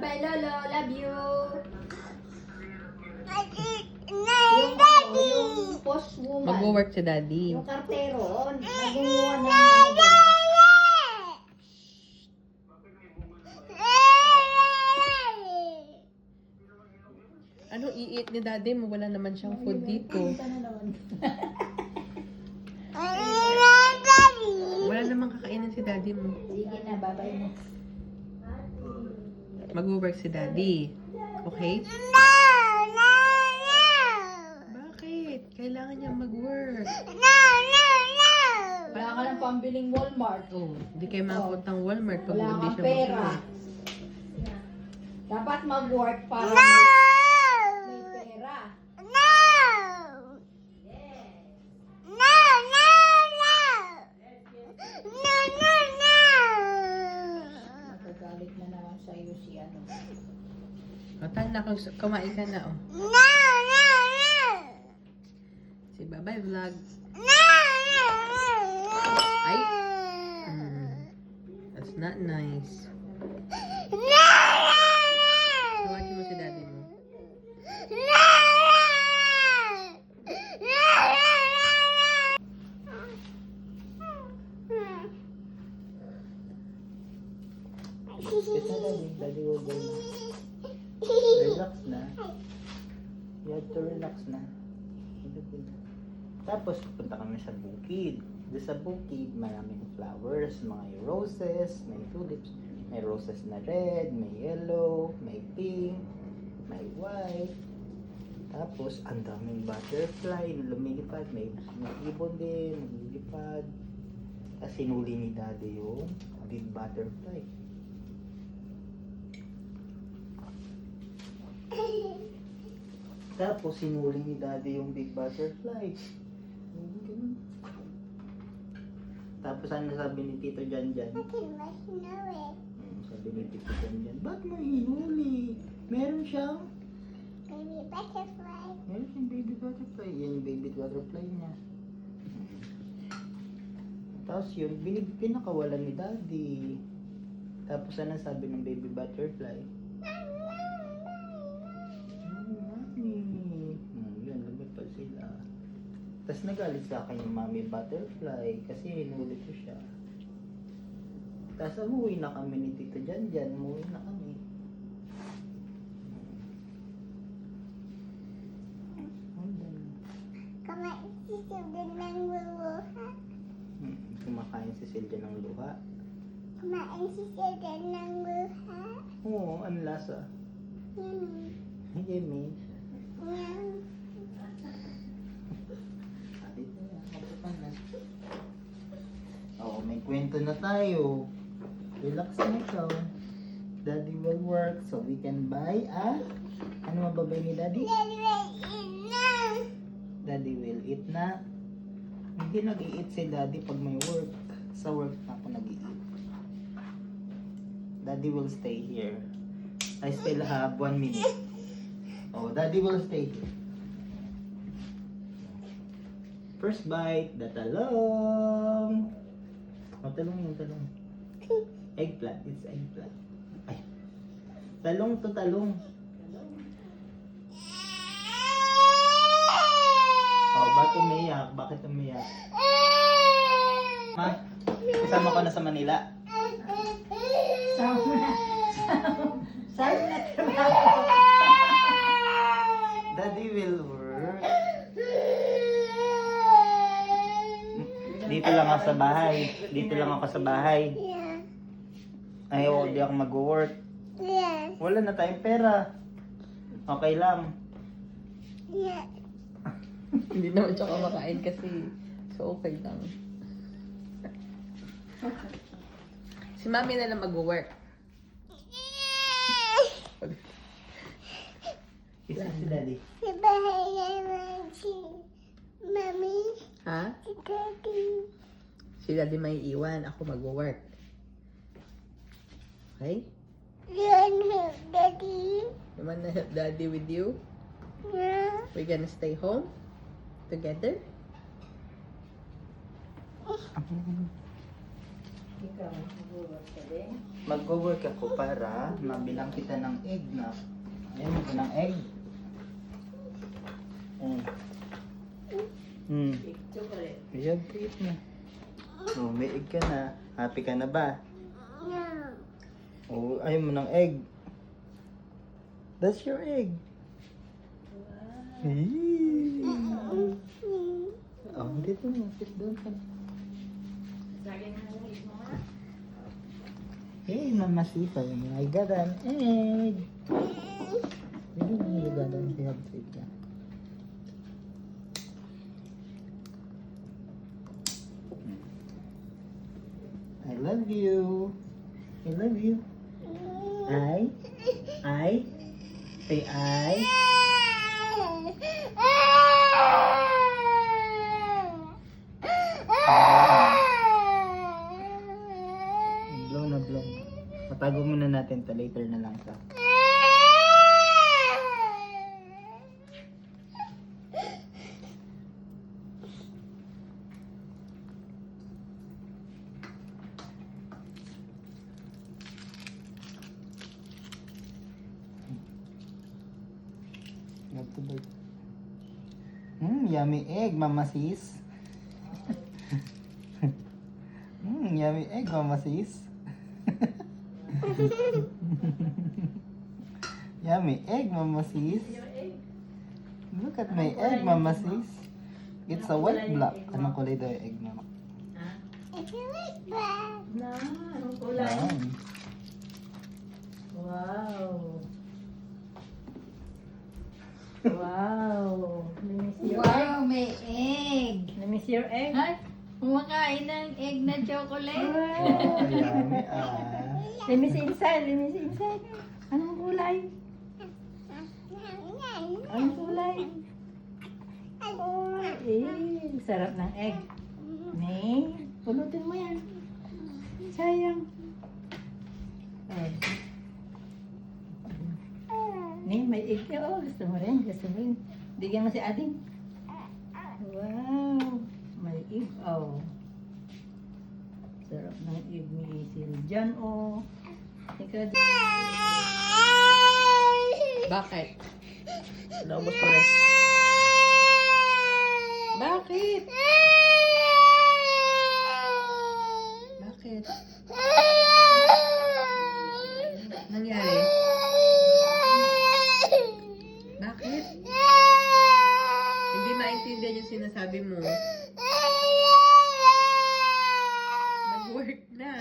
Bye-bye, Lolo. Love you. Yung, ano, yung postwoman. Mag-work si daddy. Yung kartero, nagunguha ng ano i-eat ni daddy mo? Wala naman siyang food dito. Na. Wala namang kakainin si daddy mo. Sige na, bye-bye na. Mag-work si daddy. Okay? Bakit? Kailangan niya mag-work. Wala ka ng pambiling Walmart. Oh, hindi kayo makapuntang Walmart pag Wala hindi kang siya pera. mag-work. Dapat mag-work para may, may pera. Magagalit na naman sa iyo si ano. O, tayo na, kung- kumain ka na, oh. Si Babay Vlog. Ay. Mm, that's not nice. Tawagin mo si daddy mo. It's not daddy. Daddy will go na. Relax na. You have to relax na. Tapos, pupunta kami sa bukid. Doon sa bukid, maraming flowers, mga roses, may tulips. May roses na red, may yellow, may pink, may white. Tapos, ang daming butterfly na lumilipad. May, may ibon din, lumilipad. Tapos, sinuli ni daddy yung big butterfly. Tapos sinuli ni daddy yung big butterfly. Yung ganun. Tapos ano sabi ni Tito Jan Jan? Hmm, sabi ni Tito Jan Jan, ba't mo hinuli? Meron siyang, meron siyang baby butterfly. Yan yung baby butterfly niya. Tapos yun, pinakawalan ni daddy. Tapos ano sabi ng baby butterfly? Mami. Hmm, yun, lumipad sila. Tapos nagalit sa akin yung mami butterfly kasi hinuli ko siya. Tapos umuwi na kami ni Tito Jan Jan. Umuwi na kami. Ayun. Hmm, kumakain si Silja ng luha. Kumain si Sida ng luha. Oo, ang lasa. Yummy. Yummy. Yum. Dito na, na. Oo, may kwento na tayo. Relax na ikaw. Daddy will work so we can buy a... Ano mababay ni Daddy? Daddy will eat now. Daddy will eat na. Hindi nag-i-eat si Daddy pag may work. Sa work na ako nag-i-eat. Daddy will stay here. I still have one minute. Oh, Daddy will stay here. First bite, the talong. Oh, talong yung talong. Eggplant, it's eggplant. Ay. Talong to talong. Oh, bakit umiyak? Bakit umiyak? Ma, kasama ko na sa Manila. Sama na. Sama na trabaho. Daddy will work. Dito lang ako sa bahay. Dito lang ako sa bahay. Yeah. Ayaw, di ako mag-work. Yeah. Wala na tayong pera. Okay lang. Yeah. Hindi naman siya kumakain kasi so okay lang. si mami na lang mag-work. Isa si Daddy. Si bahay naman si Mami. Ha? Si Daddy. Si daddy may iwan, ako mag-work. Okay? Yun, help Daddy. You wanna help daddy with you? Yeah. We're gonna stay home together? Ikaw, mag-work ka din. Mag-work ako para mabilang kita ng egg na. Ayun mo ng egg. Mm. Mm. Chocolate. Ayan, treat na. Oh, may egg ka na. Happy ka na ba? Oh, ayaw mo ng egg. That's your egg. Hey. Oh, dito na. Sit down ka. Na mo. Hey, Mama Sipa, I got an egg. Really, you got an egg. Treat ka. I love you. I love you. I, I, say I. Blow na blow. Patago muna natin to later na lang sa. Bite. Mmm, yummy egg, Mama Sis. Mmm, yummy egg, Mama Sis. yummy egg, Mama Sis. Look at my egg, Mama Sis. It's a white black. Anong kulay daw yung egg mo? Ha? It's like that. Na, anong kulay? Wow. Wow. Namiss your egg? Wow, may egg. Namiss your egg? Ay, kumakain ng egg na chocolate. Oh, yummy ah. Namiss inside, namiss inside. Anong kulay? Anong kulay? Eh, sarap ng egg. May, pulutin mo yan. Sayang. Eh. May egg ka. Oh, gusto mo rin. Gusto mo rin. Bigyan mo si Ading. Wow. May egg. Oh. Sarap ng egg ni Sil John. Oh. Ikaw, Bakit? Naubos ko rin. Bakit? Bakit? Nangyari? Bakit? Hindi maintindihan yung sinasabi mo. Nag-work na.